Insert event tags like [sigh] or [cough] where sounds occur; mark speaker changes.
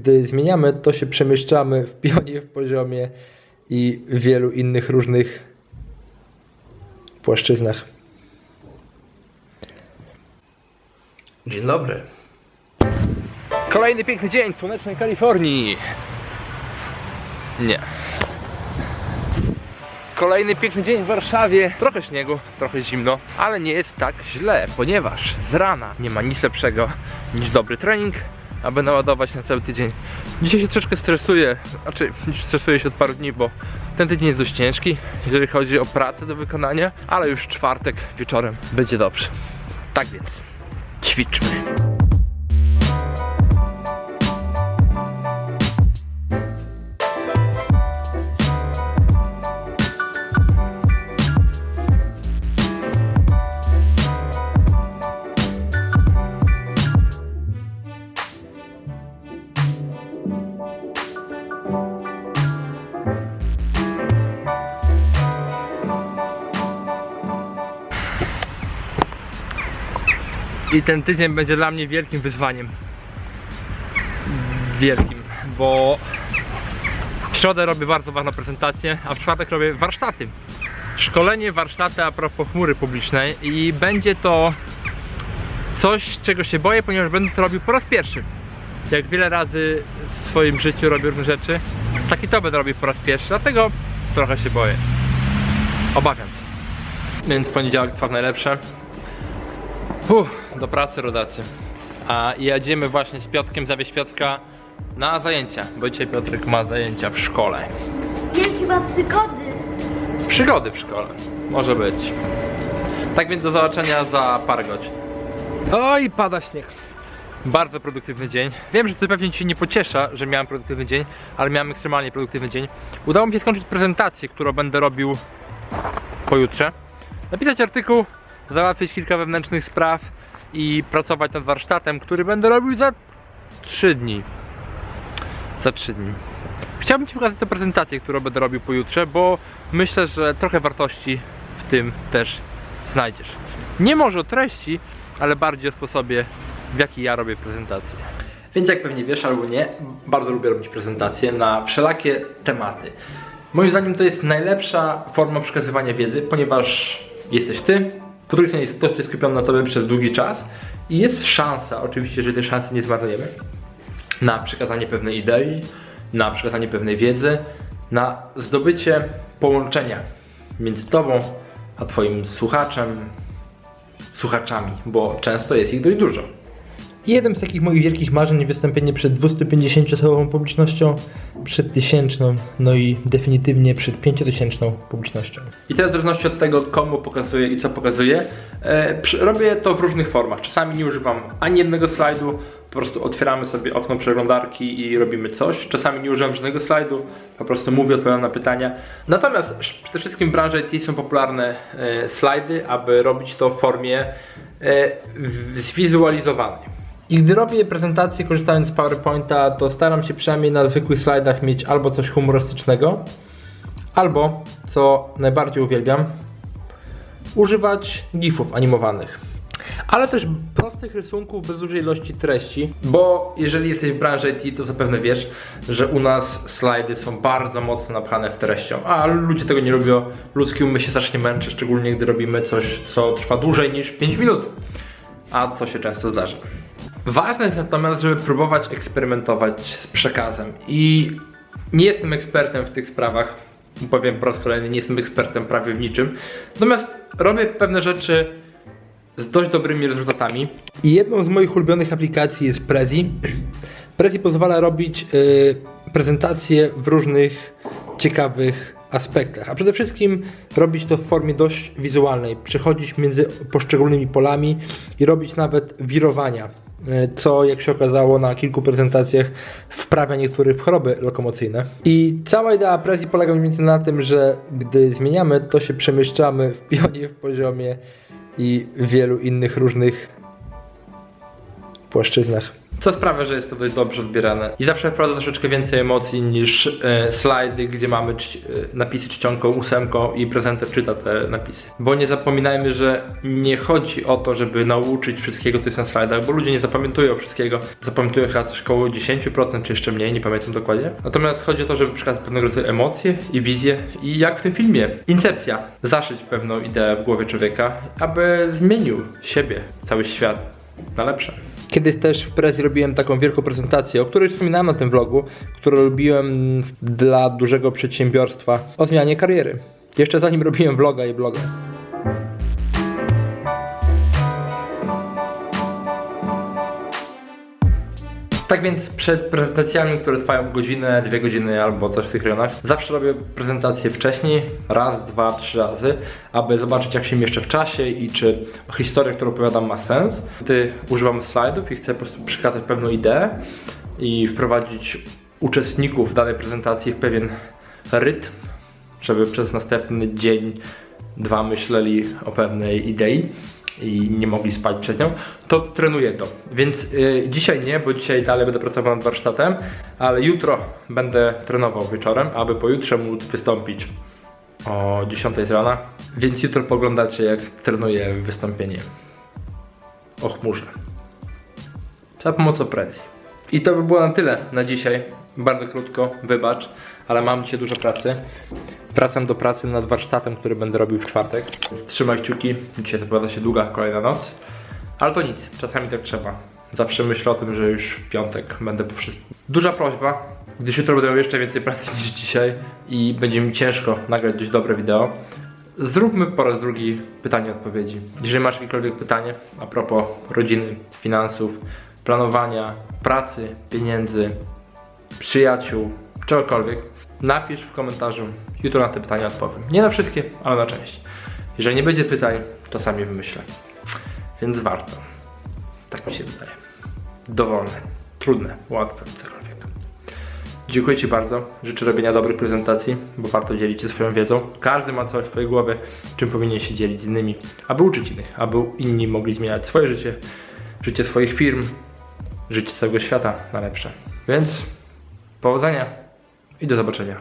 Speaker 1: gdy zmieniamy, to się przemieszczamy w pionie, w poziomie i w wielu innych różnych płaszczyznach. Dzień dobry. Kolejny piękny dzień w słonecznej Kalifornii. Nie. Kolejny piękny dzień w Warszawie. Trochę śniegu, trochę zimno, ale nie jest tak źle, ponieważ z rana nie ma nic lepszego niż dobry trening, aby naładować na cały tydzień. Dzisiaj się troszeczkę stresuję, znaczy stresuję się od paru dni, bo ten tydzień jest dość ciężki, jeżeli chodzi o pracę do wykonania, ale już czwartek wieczorem będzie dobrze. Tak więc, ćwiczmy. I ten tydzień będzie dla mnie wielkim wyzwaniem. Wielkim, bo w środę robię bardzo ważną prezentację, a w czwartek robię warsztaty. Szkolenie, warsztaty a propos chmury publicznej i będzie to coś, czego się boję, ponieważ będę to robił po raz pierwszy. Jak wiele razy w swoim życiu robię różne rzeczy, tak i to będę robił po raz pierwszy, dlatego trochę się boję. Obawiam się. Więc poniedziałek trwa najlepsze. Uff, do pracy rodacy. A jedziemy właśnie z Piotkiem, zawieźć Piotka na zajęcia, bo dzisiaj Piotrek ma zajęcia w szkole.
Speaker 2: Nie chyba przygody.
Speaker 1: Przygody w szkole. Może być. Tak więc do zobaczenia za parę godzin. Oj, pada śnieg. Bardzo produktywny dzień. Wiem, że to pewnie Cię nie pociesza, że miałem produktywny dzień, ale miałem ekstremalnie produktywny dzień. Udało mi się skończyć prezentację, którą będę robił pojutrze. Napisać artykuł, załatwić kilka wewnętrznych spraw i pracować nad warsztatem, który będę robił za 3 dni. Za 3 dni. Chciałbym Ci pokazać tę prezentację, którą będę robił pojutrze, bo myślę, że trochę wartości w tym też znajdziesz. Nie może o treści, ale bardziej o sposobie, w jaki ja robię prezentacje. Więc jak pewnie wiesz albo nie, bardzo lubię robić prezentacje na wszelakie tematy. Moim zdaniem to jest najlepsza forma przekazywania wiedzy, ponieważ jesteś ty, stronie jest jest skupiony na tobie przez długi czas i jest szansa, oczywiście, że tej szansy nie zmarnujemy, na przekazanie pewnej idei, na przekazanie pewnej wiedzy, na zdobycie połączenia między tobą a twoim słuchaczem, słuchaczami, bo często jest ich dość dużo. Jednym z takich moich wielkich marzeń wystąpienie przed 250-osobową publicznością, przed tysięczną, no i definitywnie przed pięciotysięczną publicznością. I teraz w zależności od tego, komu pokazuję i co pokazuję, e, robię to w różnych formach. Czasami nie używam ani jednego slajdu, po prostu otwieramy sobie okno przeglądarki i robimy coś. Czasami nie używam żadnego slajdu, po prostu mówię, odpowiadam na pytania. Natomiast przede wszystkim w branży IT są popularne e, slajdy, aby robić to w formie e, zwizualizowanej. I gdy robię prezentację korzystając z PowerPointa, to staram się przynajmniej na zwykłych slajdach mieć albo coś humorystycznego, albo, co najbardziej uwielbiam, używać gifów animowanych. Ale też prostych rysunków bez dużej ilości treści, bo jeżeli jesteś w branży IT, to zapewne wiesz, że u nas slajdy są bardzo mocno napchane w treścią, a ludzie tego nie lubią. Ludzki umysł się strasznie męczy, szczególnie gdy robimy coś, co trwa dłużej niż 5 minut, a co się często zdarza. Ważne jest natomiast, żeby próbować eksperymentować z przekazem. I nie jestem ekspertem w tych sprawach, powiem po raz kolejny, nie jestem ekspertem prawie w niczym, natomiast robię pewne rzeczy z dość dobrymi rezultatami. I jedną z moich ulubionych aplikacji jest Prezi. [clears throat] Prezi pozwala robić y, prezentacje w różnych ciekawych aspektach, a przede wszystkim robić to w formie dość wizualnej, przechodzić między poszczególnymi polami i robić nawet wirowania, co jak się okazało na kilku prezentacjach wprawia niektórych w choroby lokomocyjne. I cała idea Prezi polega mniej więcej na tym, że gdy zmieniamy, to się przemieszczamy w pionie, w poziomie i w wielu innych różnych płaszczyznach. Co sprawia, że jest to dość dobrze odbierane. I zawsze wprowadza troszeczkę więcej emocji niż e, slajdy, gdzie mamy czci, e, napisy czcionką, ósemką i prezenter czyta te napisy. Bo nie zapominajmy, że nie chodzi o to, żeby nauczyć wszystkiego, co jest na slajdach, bo ludzie nie zapamiętują wszystkiego. Zapamiętują chyba coś około 10% czy jeszcze mniej, nie pamiętam dokładnie. Natomiast chodzi o to, żeby przekazać pewnego rodzaju emocje i wizje i jak w tym filmie. Incepcja. Zaszyć pewną ideę w głowie człowieka, aby zmienił siebie, cały świat na lepsze. Kiedyś też w Prezi robiłem taką wielką prezentację, o której wspominałem na tym vlogu, którą robiłem dla dużego przedsiębiorstwa o zmianie kariery. Jeszcze zanim robiłem vloga i bloga. Tak więc przed prezentacjami, które trwają godzinę, dwie godziny albo coś w tych rejonach, zawsze robię prezentację wcześniej, raz, dwa, trzy razy, aby zobaczyć jak się mieszczę w czasie i czy historia, którą opowiadam ma sens. Gdy używam slajdów i chcę po prostu przekazać pewną ideę i wprowadzić uczestników danej prezentacji w pewien rytm, żeby przez następny dzień, dwa myśleli o pewnej idei i nie mogli spać przed nią, to trenuję to. Więc y, dzisiaj nie, bo dzisiaj dalej będę pracował nad warsztatem, ale jutro będę trenował wieczorem, aby pojutrze móc wystąpić o 10 z rana. Więc jutro poglądacie, jak trenuję wystąpienie o chmurze. Za pomocą presji. I to by było na tyle na dzisiaj. Bardzo krótko, wybacz, ale mam dzisiaj dużo pracy. Wracam do pracy nad warsztatem, który będę robił w czwartek. Trzymaj kciuki, dzisiaj zapowiada się długa kolejna noc. Ale to nic, czasami tak trzeba. Zawsze myślę o tym, że już w piątek będę po wszystkim. Duża prośba, gdyż jutro będę miał jeszcze więcej pracy [laughs] niż dzisiaj i będzie mi ciężko nagrać dość dobre wideo. Zróbmy po raz drugi pytanie odpowiedzi. Jeżeli masz jakiekolwiek pytanie a propos rodziny, finansów, planowania, pracy, pieniędzy, przyjaciół, czegokolwiek, napisz w komentarzu. Jutro na te pytania odpowiem. Nie na wszystkie, ale na część. Jeżeli nie będzie pytań, to sami wymyślę. Więc warto. Tak mi się wydaje. Dowolne, trudne, łatwe, cokolwiek. Dziękuję Ci bardzo. Życzę robienia dobrych prezentacji, bo warto dzielić się swoją wiedzą. Każdy ma coś w swojej głowie, czym powinien się dzielić z innymi, aby uczyć innych, aby inni mogli zmieniać swoje życie, życie swoich firm, życie całego świata na lepsze. Więc powodzenia i do zobaczenia.